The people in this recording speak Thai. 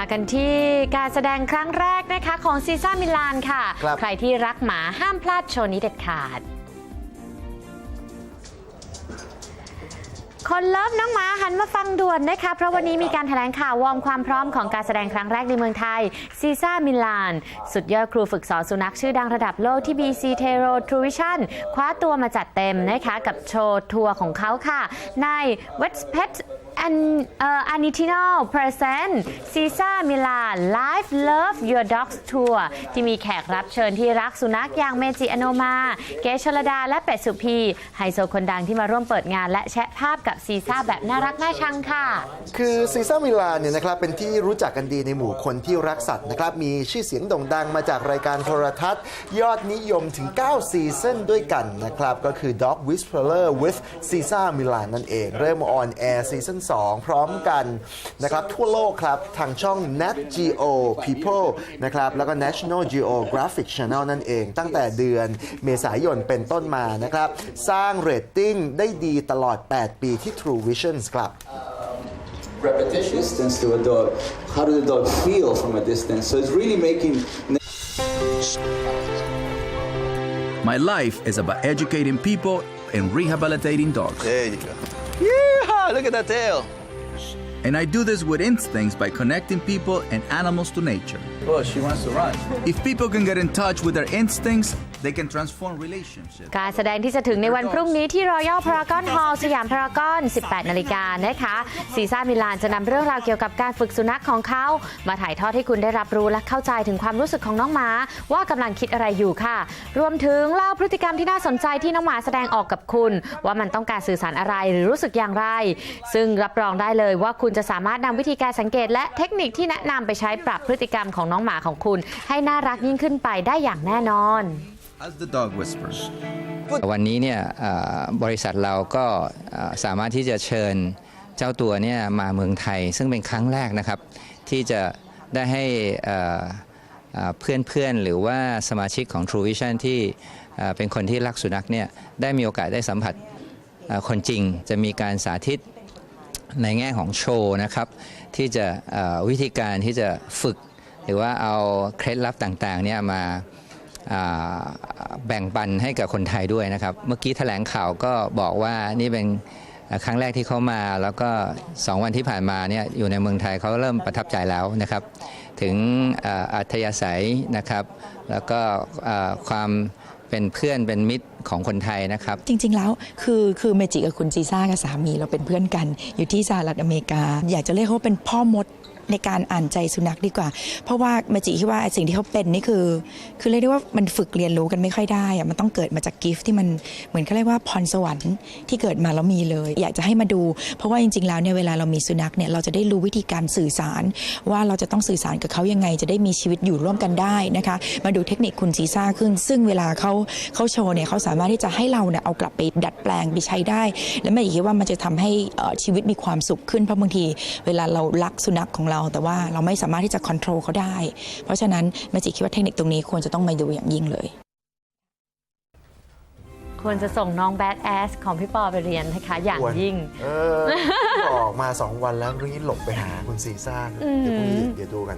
มากันที่การแสดงครั้งแรกนะคะของซีซ่ามิลานค่ะ ครับ ใครที่รักหมาห้ามพลาดโชว์นี้เด็ดขาด คนเลิฟน้องหมาหันมาฟังด่วนนะคะ เพราะวันนี้มีการแถลงข่าววอร์มความพร้อมของการแสดงครั้งแรกในเมืองไทยซีซ่ามิลาน สุดยอดครูฝึกสอนสุนัขชื่อดังระดับโลกที่ BC t e r o t r u v i s i o n คว้าตัวมาจัดเต็มนะคะ กับโชว์ทัวร์ของเขาค่ะ ใน West Pet and เอ่อ Anitinal Present Caesar Milan Live Love Your Dogs Tour ที่มีแขกรับเชิญที่รักสุนัขอย่างเมจิอโนมา เกชลดาและเป็ดสุพีไฮโซคนดังที่มาร่วมเปิดงานและแชะภาพกับซีซ่าแบบน่ารักน่าชังค่ะ คือซีซ่ามิลานเนี่ยนะครับเป็นที่รู้จักกันดีในหมู่คนที่รักสัตว์นะครับมีชื่อเสียงโด่งดังมาจากรายการโทรทัศน์ ยอดนิยมถึง 9 ซีซั่นด้วยกันนะครับ ก็คือ Dog Whisperer with Caesar Milan นั่นเอง เริ่มออนแอร์ซีซั่น2 พร้อมกันนะครับทั่วโลกครับ ทางช่อง Nat Geo People นะครับแล้วก็ National Geographic Channel นั่นเอง ตั้งแต่เดือนเมษายนเป็นต้นมานะครับ สร้างเรตติ้งได้ดีตลอด 8 ปีที่ True Visions ครับ repetition distance to a dog. How does the dog feel from a distance? So it's really making My life is about educating people and rehabilitating dogs. There you go. Look at that tail. And I do this with instincts by connecting people and animals to nature. Oh, she wants to run. If people can get in touch with their instincts, they can transform relationships. การแสดงที่จะถึงในวันพรุ่งนี้ที่รอยัลพารากอนฮอลสยามพารากอน 18 นาฬิกานะคะซีซ่ามิลานจะนำเรื่องราวเกี่ยวกับการฝึกสุนัขของเขา มาถ่ายทอดให้คุณได้รับรู้และเข้าใจถึงความรู้สึกของน้องหมา ว่ากำลังคิดอะไรอยู่ค่ะ รวมถึงเล่าพฤติกรรมที่น่าสนใจที่น้องหมาแสดงออกกับคุณ ว่ามันต้องการสื่อสารอะไรหรือรู้สึกอย่างไร ซึ่งรับรองได้เลยว่าคุณจะสามารถนำวิธีการสังเกต และเทคนิคที่แนะนำไปใช้ปรับพฤติกรรมของน้องหมาของคุณ ให้น่ารักยิ่งขึ้นไปได้อย่างแน่นอน As the dog whispers. วันนี้เนี่ยเอ่อบริษัทเราก็เอ่อสามารถที่จะเชิญเจ้าตัวเนี่ยมาเมืองไทย ซึ่งเป็นครั้งแรกนะครับ ที่จะได้ให้เอ่อเอ่อเพื่อนๆ หรือว่าสมาชิกของ True Vision ที่เอ่อเป็นคนที่รักสุนัขเนี่ยได้มีโอกาสได้สัมผัสเอ่อคนจริง จะมีการสาธิตในแง่ของโชว์นะครับ ที่จะเอ่อวิธีการที่จะฝึก หรือว่าเอาเคล็ดลับต่างๆเนี่ยมาาแบ่งปันให้กับคนไทยด้วยนะครับ เมื่อกี้แถลงข่าวก็บอกว่านี่เป็นครั้งแรกที่เขามา แล้วก็ 2 วันที่ผ่านมาเนี่ยอยู่ในเมืองไทยเขาเริ่มประทับใจแล้วนะครับ ถึงอัธยาศัยนะครับ แล้วก็ความเป็นเพื่อนเป็นมิตรของคนไทยนะครับ จริง ๆ แล้วคือคือเมจิกับคุณจีซ่ากับสามีเราเป็นเพื่อนกัน อยู่ที่สหรัฐอเมริกา อยากจะเรียกเขาเป็นพ่อมด ในการอ่านใจสุนัขดีกว่า เพราะว่าเมจิคิดว่าสิ่งที่เขาเป็นนี่คือ คือเรียกได้ว่ามันฝึกเรียนรู้กันไม่ค่อยได้อะมันต้องเกิดมาจากกิฟต์ที่มันเหมือนเขาเรียกว่าพรสวรรค์ที่เกิดมาแล้วมีเลย อยากจะให้มาดู เพราะว่าจริงๆแล้วเนี่ยเวลาเรามีสุนัขเนี่ยเราจะได้รู้วิธีการสื่อสาร ว่าเราจะต้องสื่อสารกับเขายังไง จะได้มีชีวิตอยู่ร่วมกันได้นะคะ มาดูเทคนิคคุณซีซ่าขึ้น ซึ่งเวลาเขาเขาโชว์เนี่ยเขาสามารถที่จะให้เราเนี่ยเอากลับไปดัดแปลงไปใช้ได้ และแม่คิดว่ามันจะทำให้ชีวิตมีความสุขขึ้นเพราะบางที เวลาเรารักสุนัขของเราแต่ว่าเราไม่สามารถที่จะควบคุมเขาได้ เพราะฉะนั้นแม่จิคิดว่าเทคนิคตรงนี้ควรจะต้องมาดูอย่างยิ่งเลยควรจะส่งน้องแบดแอสของพี่ปอไปเรียนนะคะ อย่างควรยิ่ง เออออกมา 2 วันแล้วรีบหลบไปหาคุณซีซ่าเดี๋ยวพรุ่งนี้เดี๋ยวดูกัน